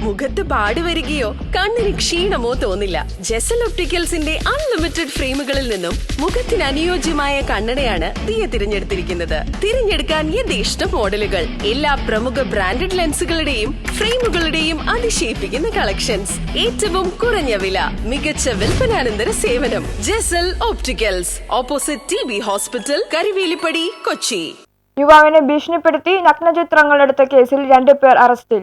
മുഖത്ത് പാടി വരികയോ കണ്ണിന് ക്ഷീണമോ തോന്നില്ല. ജെസൽ ഒപ്റ്റിക്കൽസിന്റെ അൺലിമിറ്റഡ് ഫ്രെയിമുകളിൽ നിന്നും മുഖത്തിന് അനുയോജ്യമായ കണ്ണടയാണ് ദിയ തിരഞ്ഞെടുത്തിരിക്കുന്നത്. തിരഞ്ഞെടുക്കാൻ യഥേഷ്ട മോഡലുകൾ. എല്ലാ പ്രമുഖ ബ്രാൻഡഡ് ലെൻസുകളുടെയും ഫ്രെയിമുകളുടെയും അതിശയിപ്പിക്കുന്ന കളക്ഷൻസ്. ഏറ്റവും കുറഞ്ഞ വില മികച്ച വിൽപ്പനാനന്തര സേവനം. Jesal opticals opposite T B hospital Karivelippadi Kochi. യുവാവിനെ ഭീഷണിപ്പെടുത്തി നഗ്നചിത്രങ്ങളെടുത്ത കേസിൽ രണ്ടുപേർ അറസ്റ്റിൽ.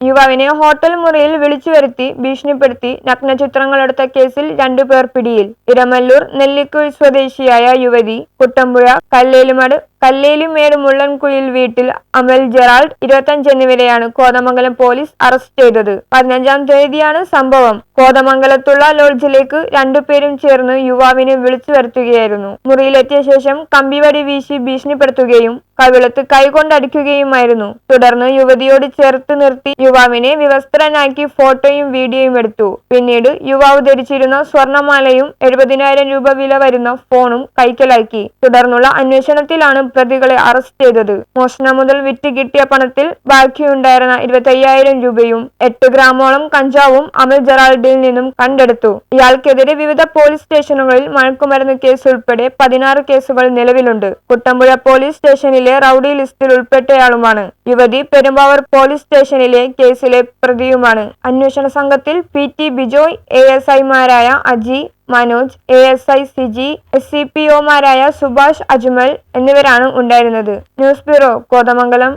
യുവാവിനെ ഹോട്ടൽ മുറിയിൽ വിളിച്ചു വരുത്തി ഭീഷണിപ്പെടുത്തി നഗ്നചിത്രങ്ങളെടുത്ത കേസിൽ രണ്ടുപേർ പിടിയിൽ. ഇരമല്ലൂർ നെല്ലിക്കുഴി സ്വദേശിയായ യുവതി കുട്ടമ്പുഴ കല്ലേലുമട് കല്ലേലിമേട് മുള്ളൻകുഴിയിൽ വീട്ടിൽ അമൽ ജെറാൾഡ് ഇരുപത്തഞ്ച് എന്നിവരെയാണ് കോതമംഗലം പോലീസ് അറസ്റ്റ് ചെയ്തത്. പതിനഞ്ചാം തീയതിയാണ് സംഭവം. കോതമംഗലത്തുള്ള ലോഡ്ജിലേക്ക് രണ്ടുപേരും ചേർന്ന് യുവാവിനെ വിളിച്ചു വരുത്തുകയായിരുന്നു. മുറിയിലെത്തിയ ശേഷം കമ്പിവടി വീശി ഭീഷണിപ്പെടുത്തുകയും കവിളത്ത് കൈകൊണ്ടടിക്കുകയുമായിരുന്നു. തുടർന്ന് യുവതിയോട് ചേർത്ത് നിർത്തി യുവാവിനെ വിവസ്ത്രനാക്കി ഫോട്ടോയും വീഡിയോയും എടുത്തു. പിന്നീട് യുവാവ് ധരിച്ചിരുന്ന സ്വർണമാലയും എഴുപതിനായിരം രൂപ വില വരുന്ന ഫോണും കൈക്കലാക്കി. തുടർന്നുള്ള അന്വേഷണത്തിലാണ് പ്രതികളെ അറസ്റ്റ് ചെയ്തത്. മോഷണം മുതൽ വിറ്റ് കിട്ടിയ പണത്തിൽ ബാക്കിയുണ്ടായിരുന്ന ഇരുപത്തയ്യായിരം രൂപയും എട്ട് ഗ്രാമോളം കഞ്ചാവും അമൽ ജെറാൾഡിൽ നിന്നും കണ്ടെടുത്തു. ഇയാൾക്കെതിരെ വിവിധ പോലീസ് സ്റ്റേഷനുകളിൽ മയക്കുമരുന്ന് കേസ് ഉൾപ്പെടെ പതിനാറ് കേസുകൾ നിലവിലുണ്ട്. കുട്ടമ്പുഴ പോലീസ് സ്റ്റേഷനിലെ റൌഡി ലിസ്റ്റിൽ ഉൾപ്പെട്ടയാളുമാണ്. യുവതി പെരുമ്പാവൂർ പോലീസ് സ്റ്റേഷനിലെ കേസിലെ പ്രതിയുമാണ്. അന്വേഷണ സംഘത്തിൽ P T Bijoy A S ഐമാരായ Aji Manoj A S I Siji S C P ഒമാരായ Subhash Ajmal എന്നിവരാണ് ഉണ്ടായിരുന്നത്. News bureau Kothamangalam.